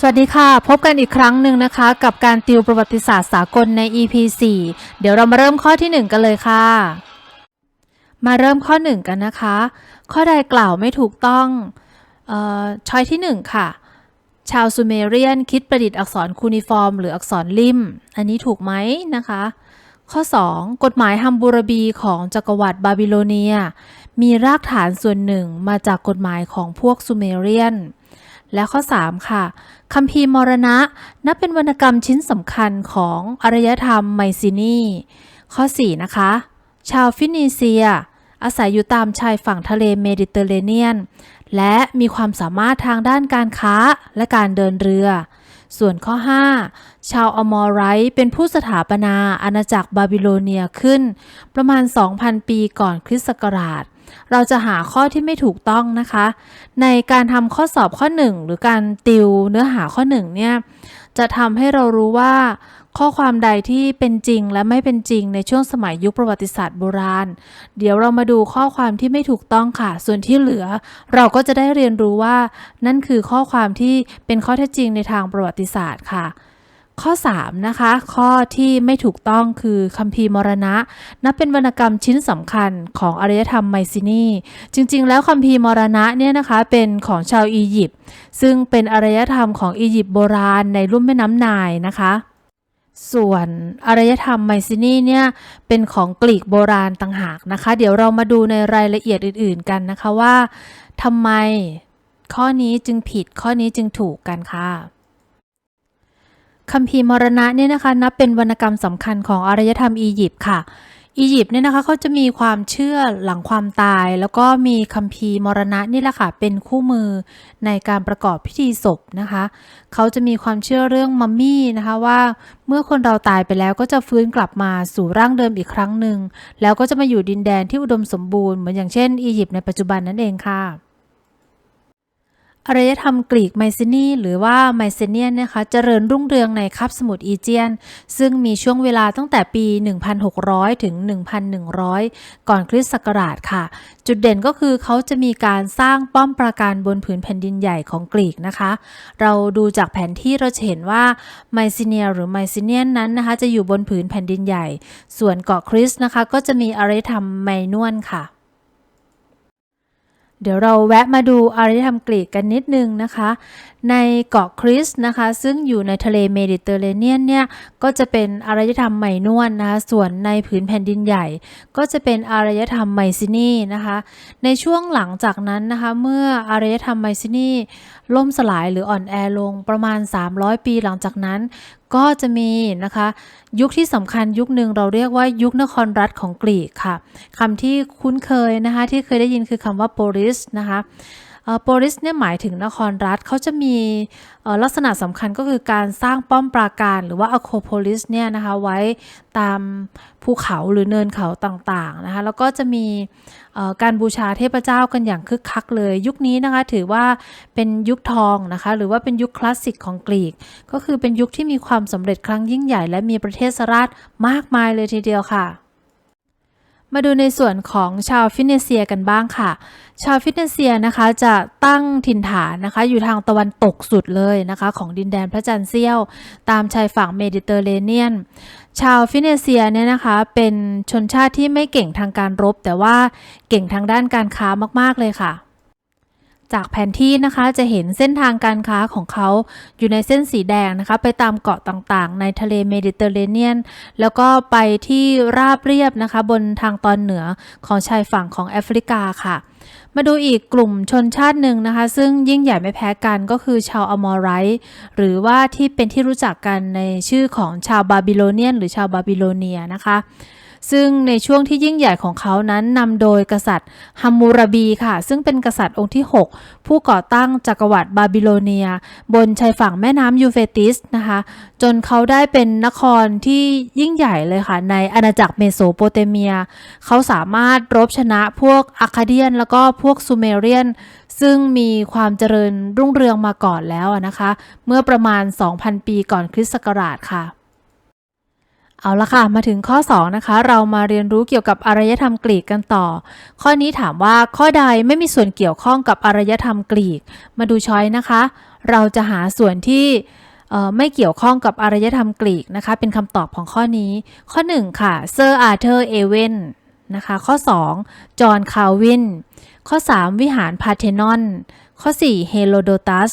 สวัสดีค่ะ พบกันอีกครั้งหนึ่งนะคะ กับการติวประวัติศาสตร์สากลใน EP 4 เดี๋ยวเรามาเริ่มข้อที่ 1 กันเลยค่ะ มาเริ่มข้อ 1 กันนะคะ ข้อใดกล่าวไม่ถูกต้องอ่อช้อยที่ 1 ค่ะ ชาวซูเมเรียนคิดประดิษฐ์อักษรคูนิฟอร์ม หรืออักษรลิม อันนี้ถูกไหมนะคะ ข้อ 2 กฎหมายฮัมบูรบีของจักรวรรดิบาบิโลเนีย มีรากฐานส่วนหนึ่งมาจากกฎหมายของพวกซูเมเรียน และข้อ 3 ค่ะคัมภีร์มรณะ นับเป็นวรรณกรรมชิ้นสำคัญของอารยธรรมไมซินีข้อ 4 นะคะ ชาวฟินิเซีย อาศัยอยู่ตามชายฝั่งทะเลเมดิเตอร์เรเนียน และมีความสามารถทางด้านการค้าและการเดินเรือ ส่วนข้อ 5 ชาวอมอไรเป็นผู้สถาปนาอาณาจักรบาบิโลเนียขึ้น ประมาณ 2,000 ปีก่อนคริสต์ศักราช เราจะหาข้อที่ไม่ถูกต้องนะคะ ในการทำข้อสอบข้อ 1 หรือการติวเนื้อหาข้อ1เนี่ยจะทำให้เรารู้ว่า ข้อความใดที่เป็นจริงและไม่เป็นจริงในช่วงสมัยยุคประวัติศาสตร์โบราณ เดี๋ยวเรามาดูข้อความที่ไม่ถูกต้องค่ะ ส่วนที่เหลือ เราก็จะได้เรียนรู้ว่า นั่นคือข้อความที่เป็นข้อเท็จจริงในทางประวัติศาสตร์ค่ะ ข้อ 3 นะคะ ข้อที่ไม่ถูกต้องคือคัมภีร์มรณะ นับเป็นวรรณกรรมชิ้นสำคัญของอารยธรรมไมซินีจริง ๆ แล้วคัมภีร์มรณะเนี่ยนะคะเป็นของชาวอียิปต์ซึ่งเป็นอารยธรรมของอียิปต์โบราณในรุ่มแม่น้ำไนายนะคะส่วนอารยธรรมไมซินีเนี่ยเป็นของกรีกโบราณต่างหากนะคะ เดี๋ยวเรามาดูในรายละเอียดอื่น ๆ กันนะคะว่าทำไมข้อนี้จึงผิดข้อนี้จึงถูกกันค่ะ คัมภีร์มรณะเนี่ยนะคะนับเป็นวรรณกรรมสำคัญของอารยธรรมอียิปต์ค่ะ อียิปต์เนี่ยนะคะเขาจะมีความเชื่อหลังความตาย แล้วก็มีคัมภีร์มรณะนี่แหละค่ะเป็นคู่มือในการประกอบพิธีศพนะคะ เขาจะมีความเชื่อเรื่องมัมมี่นะคะว่าเมื่อคนเราตายไปแล้วก็จะฟื้นกลับมาสู่ร่างเดิมอีกครั้งหนึ่งแล้วก็จะมาอยู่ดินแดนที่อุดมสมบูรณ์เหมือนอย่างเช่นอียิปต์ในปัจจุบันนั่นเองค่ะ อารยธรรมกรีกไมซินีหรือว่าไมเซเนียนนะคะเจริญรุ่งเรืองในคาบสมุทรอีเจียน ซึ่งมีช่วงเวลาตั้งแต่ปี 1,600 ถึง 1,100 ก่อนคริสต์ศักราชค่ะ จุดเด่นก็คือเขาจะมีการสร้างป้อมปราการบนผืนแผ่นดินใหญ่ของกรีกนะคะ เราดูจากแผนที่เราจะเห็นว่าไมซิเนียหรือไมซิเนียนนั้นนะคะจะอยู่บนผืนแผ่นดินใหญ่ ส่วนเกาะคริสนะคะก็จะมีอารยธรรมไมนวนค่ะ เดี๋ยวเราแวะมาดูอารยธรรมกรีกกันนิดนึงนะคะในเกาะคริสนะคะ ซึ่งอยู่ในทะเลเมดิเตอร์เรเนียนเนี่ย ก็จะเป็นอารยธรรมไมนวนนะคะส่วนในผืนแผ่นดินใหญ่ ก็จะเป็นอารยธรรมไมซินีนะคะ ในช่วงหลังจากนั้นนะคะ เมื่ออารยธรรมไมซินีล่มสลายหรืออ่อนแอลงประมาณ 300 ปีหลังจากนั้นก็จะมีนะคะ ยุคที่สำคัญยุคหนึ่งเราเรียกว่ายุคนครรัฐของกรีกค่ะคำที่คุ้นเคยนะคะ ที่เคยได้ยินคือคำว่าโปลิสนะคะ โปลิสเนี่ยหมายถึงนครรัฐเขาจะมีลักษณะสำคัญก็คือการสร้างป้อมปราการหรือว่าอะโคโพลิสเนี่ยนะคะไว้ตามภูเขาหรือเนินเขาต่างๆนะคะแล้วก็จะมีการบูชาเทพเจ้ากันอย่างคึกคักเลย ยุคนี้นะคะถือว่าเป็นยุคทองนะคะหรือว่าเป็นยุคคลาสสิกของกรีก ก็คือเป็นยุคที่มีความสำเร็จครั้งยิ่งใหญ่ และมีประเทศราชมากมายเลยทีเดียวค่ะ มาดูในส่วนของชาวฟินิเซียกันบ้างค่ะ ชาวฟินิเซียนะคะจะตั้งถิ่นฐานนะคะ อยู่ทางตะวันตกสุดเลยนะคะ ของดินแดนพระจันทร์เสี้ยว ตามชายฝั่งเมดิเตอร์เรเนียน ชาวฟินิเซียเนี่ยนะคะ เป็นชนชาติที่ไม่เก่งทางการรบ แต่ว่าเก่งทางด้านการค้ามากๆเลยค่ะ จากแผนที่นะคะจะเห็นเส้นทางการค้าของเขาอยู่ในเส้นสีแดงนะคะ ไปตามเกาะต่างๆ ในทะเลเมดิเตอร์เรเนียน แล้วก็ไปที่ราบเรียบนะคะ บนทางตอนเหนือของชายฝั่งของแอฟริกาค่ะ มาดูอีกกลุ่มชนชาติหนึ่งนะคะ ซึ่งยิ่งใหญ่ไม่แพ้กันก็คือชาวอมอไรต์หรือว่าที่เป็นที่รู้จักกันในชื่อของชาวบาบิโลเนียน หรือชาวบาบิโลเนียนะคะ ซึ่งในช่วงที่ยิ่งใหญ่ของเขานั้นนำโดยกษัตริย์ฮัมมูราบีค่ะ ซึ่งเป็นกษัตริย์องค์ที่ 6 ผู้ก่อตั้งจักรวรรดิบาบิโลเนีย บนชายฝั่งแม่น้ำยูเฟติสนะคะ จนเขาได้เป็นนครที่ยิ่งใหญ่เลยค่ะ ในอาณาจักรเมโสโปเตเมีย เขาสามารถรบชนะพวกอาคาเดียน แล้วก็พวกซูเมเรียน ซึ่งมีความเจริญรุ่งเรืองมาก่อนแล้วนะคะ เมื่อประมาณ 2,000 ปีก่อนคริสต์ศักราชค่ะ เอาละค่ะ มาถึงข้อ 2 นะคะ เรามาเรียนรู้เกี่ยวกับอารยธรรมกรีกกันต่อ ข้อนี้ถามว่าข้อใดไม่มีส่วนเกี่ยวข้องกับอารยธรรมกรีก มาดูช้อยนะคะ เราจะหาส่วนที่ไม่เกี่ยวข้องกับอารยธรรมกรีกนะคะ เป็นคำตอบของข้อนี้ ข้อ 1 ค่ะเซอร์อาร์เธอร์เอเวนนะคะ ข้อ 2 จอห์นคาวิน ข้อ 3 วิหารพาเทนอน ข้อ 4 เฮโรโดตัส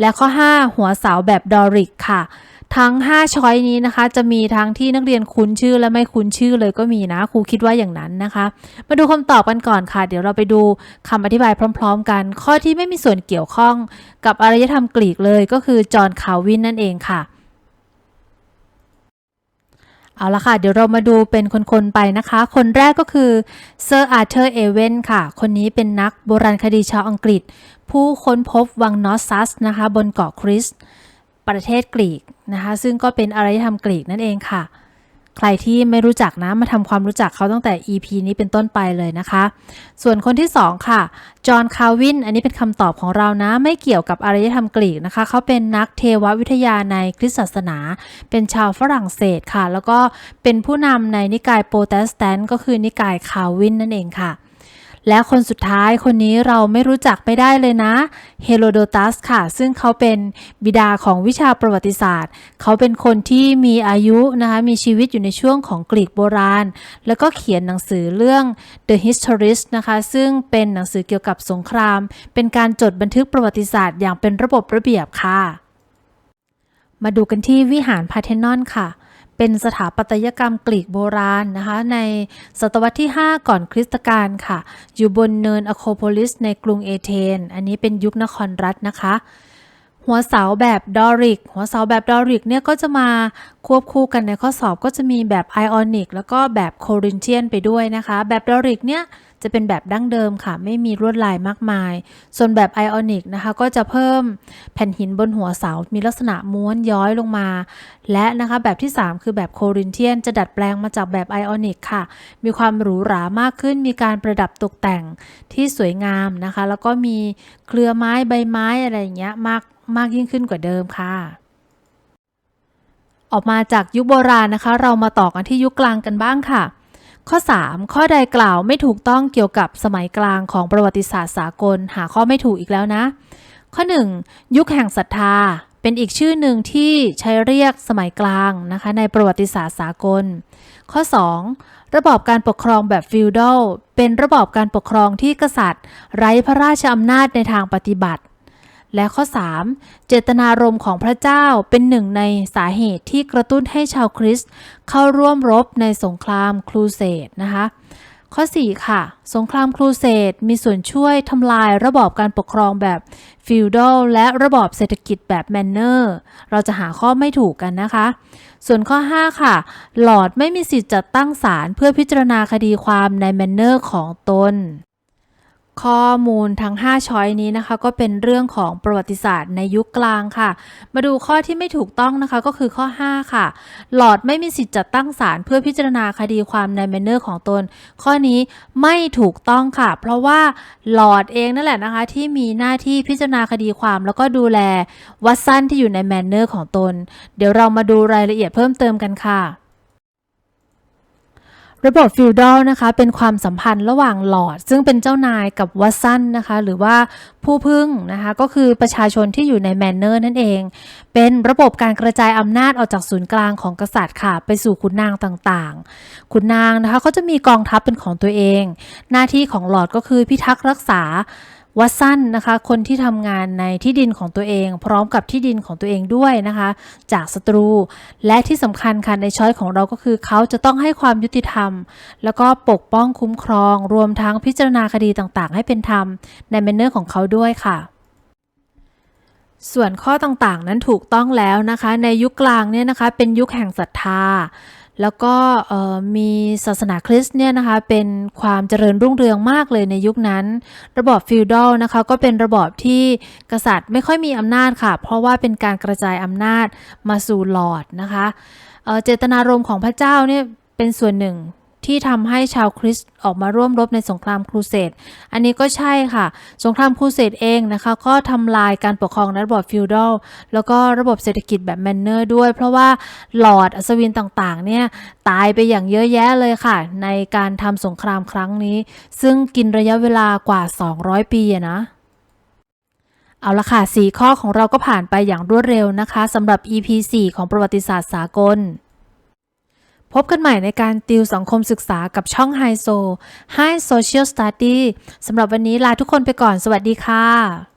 และข้อ 5 หัวเสาแบบดอริกค่ะ ทั้ง 5 ช้อยนี้นะคะ จะมีทั้งที่นักเรียนคุ้นชื่อและไม่คุ้นชื่อเลยก็มีนะครูคิดว่าอย่างนั้นนะคะ มาดูคำตอบกันก่อนค่ะ เดี๋ยวเราไปดูคำอธิบายพร้อม ๆ กัน ข้อที่ไม่มีส่วนเกี่ยวข้องกับอารยธรรมกรีกเลยก็คือจอห์นคาวินนั่นเองค่ะ เอาละค่ะ เดี๋ยวเรามาดูเป็นคนๆไปนะคะ คนแรกก็คือเซอร์อาร์เธอร์เอเวนค่ะ คนนี้เป็นนักโบราณคดีชาวอังกฤษ ผู้ค้นพบวังนอสซัสนะคะ บนเกาะคริส ประเทศกรีกนะคะซึ่งก็เป็นอารยธรรมกรีกนั่นเองค่ะ ใครที่ไม่รู้จักนะมาทำความรู้จักเขาตั้งแต่ EP นี้เป็นต้นไปเลยนะคะ ส่วนคนที่ 2 ค่ะ จอห์น คาวิน อันนี้เป็นคำตอบของเรานะ ไม่เกี่ยวกับอารยธรรมกรีกนะคะ เขาเป็นนักเทววิทยาในคริสตศาสนา เป็นชาวฝรั่งเศสค่ะ แล้วก็เป็นผู้นำในนิกายโปรเตสแตนต์ก็คือนิกายคาวินนั่นเองค่ะ และคนสุดท้ายคนนี้เราไม่รู้จักไม่ได้เลยนะ เฮโรโดตัสค่ะ ซึ่งเขาเป็นบิดาของวิชาประวัติศาสตร์ เขาเป็นคนที่มีอายุนะคะมีชีวิตอยู่ในช่วงของกรีกโบราณ แล้วก็เขียนหนังสือเรื่อง The Historist นะคะ ซึ่งเป็นหนังสือเกี่ยวกับสงคราม เป็นการจดบันทึกประวัติศาสตร์อย่างเป็นระบบระเบียบค่ะ มาดูกันที่วิหารพาเทนอนค่ะ เป็นสถาปัตยกรรมกรีกโบราณนะคะในศตวรรษที่ 5 ก่อนคริสตกาลค่ะ อยู่บนเนินอะโคโพลิสในกรุงเอเธน อันนี้เป็นยุคนครรัฐนะคะ หัวเสาแบบดอริก หัวเสาแบบดอริกเนี่ยก็จะมาควบคู่กันในข้อสอบก็จะมีแบบไอออนิกแล้วก็แบบโครินเทียนไปด้วยนะคะ แบบดอริกเนี่ยจะเป็นแบบดั้งเดิมค่ะ ไม่มีลวดลายมากมาย ส่วนแบบไอออนิกนะคะก็จะเพิ่มแผ่นหินบนหัวเสา มีลักษณะม้วนย้อยลงมา และนะคะแบบที่ 3 คือแบบโครินเทียน จะดัดแปลงมาจากแบบไอออนิกค่ะ มีความหรูหรามากขึ้น มีการประดับตกแต่งที่สวยงามนะคะ แล้วก็มีเครือไม้ใบไม้อะไรอย่างเงี้ยมาก มากยิ่งขึ้นกว่าเดิมค่ะ ออกมาจากยุคโบราณนะคะ เรามาต่อกันที่ยุคกลางกันบ้างค่ะ ข้อ 3 ข้อใดกล่าวไม่ถูกต้องเกี่ยวกับสมัยกลางของประวัติศาสตร์สากล หาข้อไม่ถูกอีกแล้วนะ ข้อ 1 ยุคแห่งศรัทธาเป็นอีกชื่อหนึ่งที่ใช้เรียกสมัยกลางนะคะ ในประวัติศาสตร์สากล ข้อ 2 ระบอบการปกครองแบบฟิวดอลเป็นระบอบการปกครองที่กษัตริย์ ไร้พระราชอำนาจในทางปฏิบัติ และข้อ 3 เจตนารมณ์ของพระเจ้าเป็นหนึ่งในสาเหตุที่กระตุ้นให้ชาวคริสต์เข้าร่วมรบในสงครามครูเสดนะคะข้อ 4 ค่ะ สงครามครูเสดมีส่วนช่วยทำลายระบอบการปกครองแบบฟิวดอลและระบอบเศรษฐกิจแบบแมนเนอร์ เราจะหาข้อไม่ถูกกันนะคะ ส่วนข้อ 5 ค่ะ หลอดไม่มีสิทธิ์จัดตั้งศาลเพื่อพิจารณาคดีความในแมนเนอร์ของตน ข้อมูลทั้ง 5 ช้อยนี้นะคะ ก็เป็นเรื่องของประวัติศาสตร์ในยุคกลางค่ะ มาดูข้อที่ไม่ถูกต้องนะคะก็คือข้อ 5 ค่ะ หลอดไม่มีสิทธิ์จัดตั้งศาลเพื่อพิจารณาคดีความในแมนเนอร์ของตน ข้อนี้ไม่ถูกต้องค่ะ เพราะว่าหลอดเองนั่นแหละนะคะ ที่มีหน้าที่พิจารณาคดีความ แล้วก็ดูแลวัดสั้นที่อยู่ในแมนเนอร์ของตน เดี๋ยวเรามาดูรายละเอียดเพิ่มเติมกันค่ะ ระบบฟิวดอลนะคะเป็นความสัมพันธ์ระหว่างหลอด ซึ่งเป็นเจ้านายกับวัสซันนะคะหรือว่าผู้พึ่งนะคะก็คือประชาชนที่อยู่ในแมนเนอร์นั่นเอง เป็นระบบการกระจายอำนาจออกจากศูนย์กลางของกษัตริย์ค่ะ ไปสู่ขุนนางต่างๆ ขุนนางนะคะเขาจะมีกองทัพเป็นของตัวเอง หน้าที่ของหลอดก็คือพิทักษ์รักษา วัดสั้นนะคะ คนที่ทำงานในที่ดินของตัวเอง พร้อมกับที่ดินของตัวเองด้วยนะคะ จากศัตรู และที่สำคัญค่ะในช้อยของเราก็คือ เขาจะต้องให้ความยุติธรรม แล้วก็ปกป้องคุ้มครอง รวมทั้งพิจารณาคดีต่างๆ ให้เป็นธรรม ในแมนเนอร์ของเขาด้วยค่ะส่วนข้อต่างๆ นั้นถูกต้องแล้วนะคะ ในยุคกลางเนี่ยนะคะ เป็นยุคแห่งศรัทธา แล้วก็มีศาสนาคริสต์เนี่ยนะคะเป็นความเจริญรุ่งเรืองมากเลยในยุคนั้น ระบอบฟิวดอลนะคะก็เป็นระบอบที่กษัตริย์ไม่ค่อยมีอำนาจค่ะ เพราะว่าเป็นการกระจายอำนาจมาสู่หลอดนะคะเเจตนารมณ์ของพระเจ้าเนี่ยเป็นส่วนหนึ่ง ที่ทำให้ชาวคริสต์ออกมาร่วมรบในสงครามครูเสดอันนี้ก็ใช่ค่ะ สงครามครูเสดเองนะคะ ก็ทำลายการปกครองในระบอบฟิวดอลแล้วก็ระบบเศรษฐกิจแบบแมนเนอร์ด้วย เพราะว่าหลอดอัศวินต่างๆเนี่ยตายไปอย่างเยอะแยะเลยค่ะ ในการทำสงครามครั้งนี้ ซึ่งกินระยะเวลากว่า 200 ปีอะนะเอาละค่ะ 4 ข้อของเราก็ผ่านไปอย่างรวดเร็วนะคะสำหรับ EP 4 ของประวัติศาสตร์สากล พบกันใหม่ในการติวสังคมศึกษากับช่องไฮโซ Hi Social Study สำหรับวันนี้ลาทุกคนไปก่อน สวัสดีค่ะ